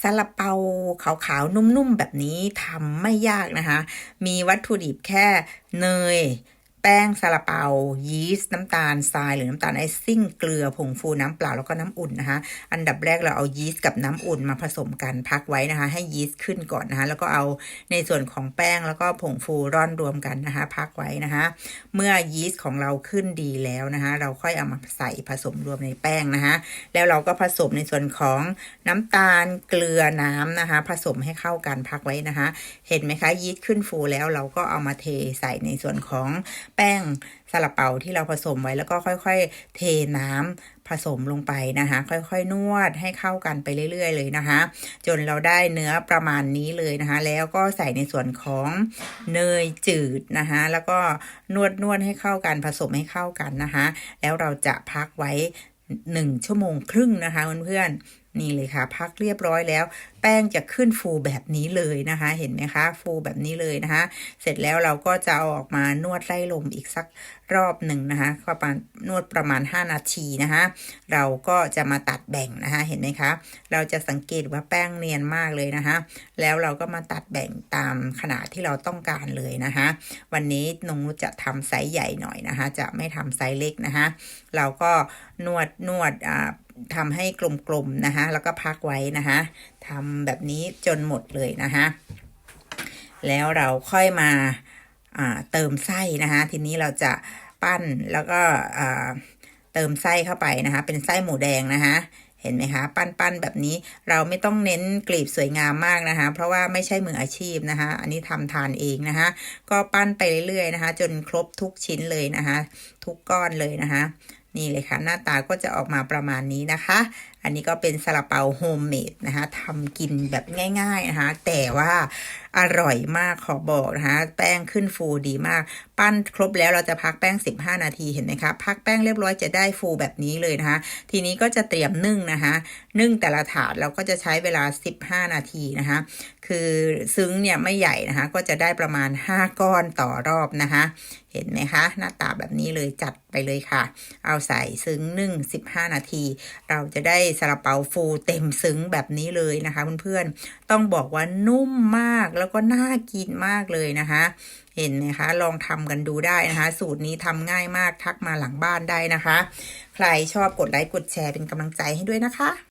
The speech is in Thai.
ซาลาเปาขาวๆ นุ่มๆ แบบนี้ทำไม่ยากนะคะ มีวัตถุดิบแค่เนย แป้งซาลาเปา ยีสต์น้ำตาลทรายหรือน้ำตาลไอซิ่งเกลือผงฟูน้ำเปล่าแล้วก็น้ำอุ่นนะคะอันดับแรกเราเอายีสต์กับน้ำอุ่นมาผสมกันพักไว้นะคะ ให้ยีสต์ขึ้นก่อนนะคะแล้วก็เอาในส่วนของแป้งแล้วก็ผงฟูร่อนรวมกันนะคะ พักไว้นะคะ เมื่อยีสต์ของเราขึ้นดีแล้วนะคะ เราค่อยเอามาใส่ผสมรวมในแป้งนะคะแล้วเราก็ผสมในส่วนของน้ำตาลเกลือน้ำนะคะ ผสมให้เข้ากันพักไว้นะคะ เห็นไหมคะยีสต์ขึ้นฟูแล้วเราก็เอามาเทใส่ในส่วนของ แป้งซาลาเปาที่เราผสมไว้แล้วก็ค่อยๆ เทน้ำผสมลงไปนะคะ ค่อยๆ นวดให้เข้ากันไปเรื่อย ๆ เลยนะคะ จนเราได้เนื้อประมาณนี้เลยนะคะ แล้วก็ใส่ในส่วนของเนยจืดนะคะแล้วก็นวดนวดให้เข้ากันผสมให้เข้ากันนะคะ แล้วเราจะพักไว้หนึ่งชั่วโมงครึ่งนะคะเพื่อนๆ นี่เลยค่ะ พักเรียบร้อยแล้ว แป้งจะขึ้นฟูแบบนี้เลยนะคะ เห็นไหมคะ ฟูแบบนี้เลยนะคะ เสร็จแล้วเราก็จะเอาออกมานวดไล่ลมอีกสักรอบหนึ่งนะคะประมาณนวดประมาณ 5 นาทีนะคะ เราก็จะมาตัดแบ่งนะคะ เห็นไหมคะ เราจะสังเกตว่าแป้งเนียนมากเลยนะคะ แล้วเราก็มาตัดแบ่งตามขนาดที่เราต้องการเลยนะคะ วันนี้นงนุจะทำไซส์ใหญ่หน่อยนะคะ จะไม่ทำไซส์เล็กนะคะ เราก็นวดนวดอ่า ทำให้กลมๆนะคะแล้วก็พักไว้นะคะทำแบบนี้จนหมดเลยนะคะแล้วเราค่อยมาเติมไส้นะคะทีนี้เราจะปั้นแล้วก็เติมไส้เข้าไปนะคะเป็นไส้หมูแดงนะคะเห็นไหมคะ ปั้นๆแบบนี้เราไม่ต้องเน้นกลีบสวยงามมากนะคะ เพราะว่าไม่ใช่มืออาชีพนะคะ อันนี้ทำทานเองนะคะ ก็ปั้นไปเรื่อยๆนะคะ จนครบทุกชิ้นเลยนะคะ ทุกก้อนเลยนะคะ นี่เลยค่ะ หน้าตาก็จะออกมาประมาณนี้นะคะ อันนี้ก็เป็นซาลาเปาโฮมเมดนะคะทำกินแบบง่ายๆนะคะแต่ว่าอร่อยมากขอบอกนะคะแป้งขึ้นฟูดีมาก ปั้นครบแล้วเราจะพักแป้ง 15 นาทีเห็นไหมคะพักแป้งเรียบร้อยจะได้ฟูแบบนี้เลยนะคะทีนี้ก็จะเตรียมนึ่งนะคะนึ่งแต่ละถาดเราก็จะใช้เวลา 15 นาทีนะคะคือซึ้งเนี่ยไม่ใหญ่นะคะก็จะได้ประมาณ 5 ก้อนต่อรอบนะคะเห็นไหมคะหน้าตาแบบนี้เลยจัดไปเลยค่ะ เอาใส่ซึ้งนึ่ง15 นาที เราจะได้ซาลาเปาฟูเต็มซึ้งแบบนี้เลยนะคะเพื่อนๆต้องบอกว่านุ่มมากแล้วก็น่ากินมากเลยนะคะ เห็นไหมคะ ลองทำกันดูได้นะคะ สูตรนี้ทำง่ายมากทักมาหลังบ้านได้นะคะ ใครชอบกดไลค์กดแชร์เป็นกำลังใจให้ด้วยนะคะ